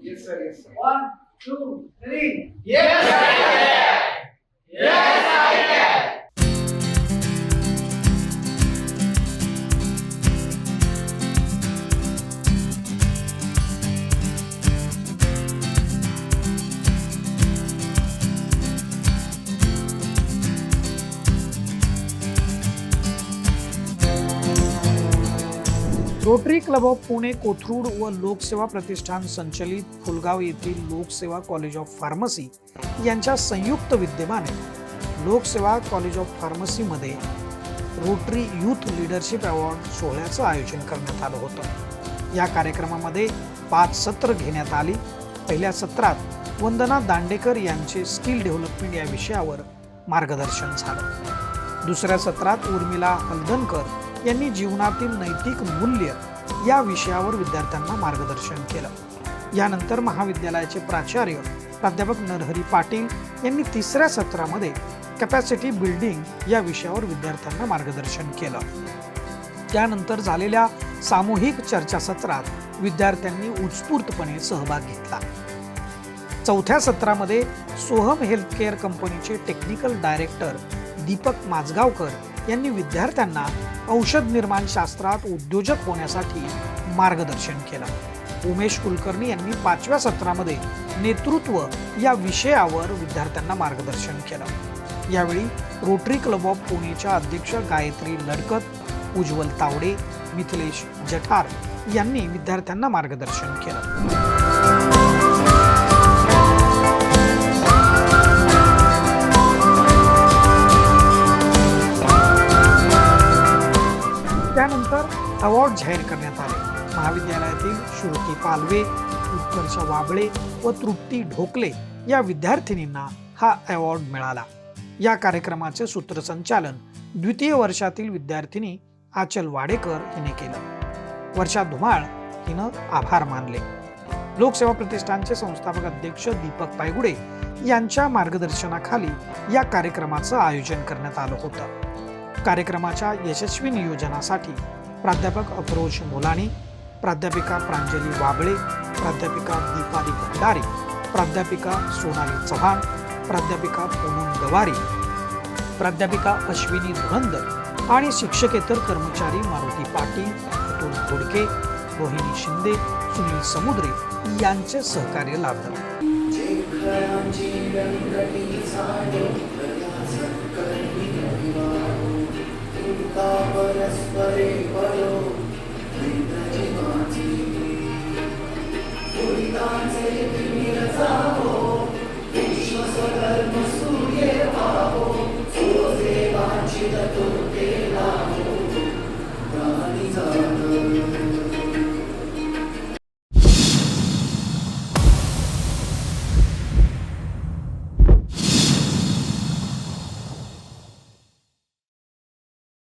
Yes, sir. Yes, sir. One, two, three. Yes. yes. Rotary club of Pune Kothrud व लोकसेवा प्रतिष्ठान संचलित फुलगाव येथील लोकसेवा college of pharmacy यांच्या संयुक्त विद्यमाने लोकसेवा कॉलेज ऑफ फार्मसीमध्ये रोटरी यूथ लीडरशिप अवॉर्ड सोहळ्याचं आयोजन करण्यात आलं होतं. या कार्यक्रमामध्ये पाच सत्र घेण्यात आली. पहिल्या सत्रात वंदना दांडेकर यांचे स्किल डेव्हलपमेंट या विषयावर मार्गदर्शन झालं. दुसऱ्या सत्रात उर्मिला हलदनकर यांनी जीवनातील नैतिक मूल्य या विषयावर विद्यार्थ्यांना मार्गदर्शन केलं. यानंतर महाविद्यालयाचे प्राचार्य प्राध्यापक नरहरी पाटील यांनी तिसऱ्या सत्रामध्ये कॅपॅसिटी बिल्डिंग या विषयावर विद्यार्थ्यांना मार्गदर्शन केलं. त्यानंतर झालेल्या सामूहिक चर्चासत्रात विद्यार्थ्यांनी उत्स्फूर्तपणे सहभाग घेतला. चौथ्या सत्रामध्ये सोहम हेल्थकेअर कंपनीचे टेक्निकल डायरेक्टर दीपक माजगावकर यांनी विद्यार्थ्यांना औषध निर्माण शास्त्रात उद्योजक होण्यासाठी मार्गदर्शन केलं. उमेश कुलकर्णी यांनी पाचव्या सत्रामध्ये नेतृत्व या विषयावर विद्यार्थ्यांना मार्गदर्शन केलं. यावेळी रोटरी क्लब ऑफ पुणेच्या अध्यक्ष गायत्री लडकत उज्ज्वल तावडे मिथिलेश जठार यांनी विद्यार्थ्यांना मार्गदर्शन केलं. त्यानंतर अवॉर्ड जाहीर करण्यात आले. महाविद्यालयातील श्रुती पालवे उत्कर्ष वाबळे व तृप्ती ढोकले या विद्यार्थिनींना हा अवॉर्ड मिळाला. या कार्यक्रमाचे सूत्रसंचालन द्वितीय वर्षातील विद्यार्थिनी आचल वाडेकर हिने केलं. वर्षा धुमाळ हिनं आभार मानले. लोकसेवा प्रतिष्ठानचे संस्थापक अध्यक्ष दीपक पायगुडे यांच्या मार्गदर्शनाखाली या कार्यक्रमाचं आयोजन करण्यात आलं होतं. कार्यक्रमाच्या यशस्वी नियोजनासाठी प्राध्यापक अफरोज मोलाणी प्राध्यापिका प्रांजली वाबळे प्राध्यापिका दीपाली भंडारी प्राध्यापिका सोनाली चव्हाण प्राध्यापिका पूनम गवारी प्राध्यापिका अश्विनी धुरंदर आणि शिक्षकेतर कर्मचारी मारुती पाटील अतुल घोडके रोहिणी शिंदे सुनील समुद्रे यांचे सहकार्य लाभलं. Savior.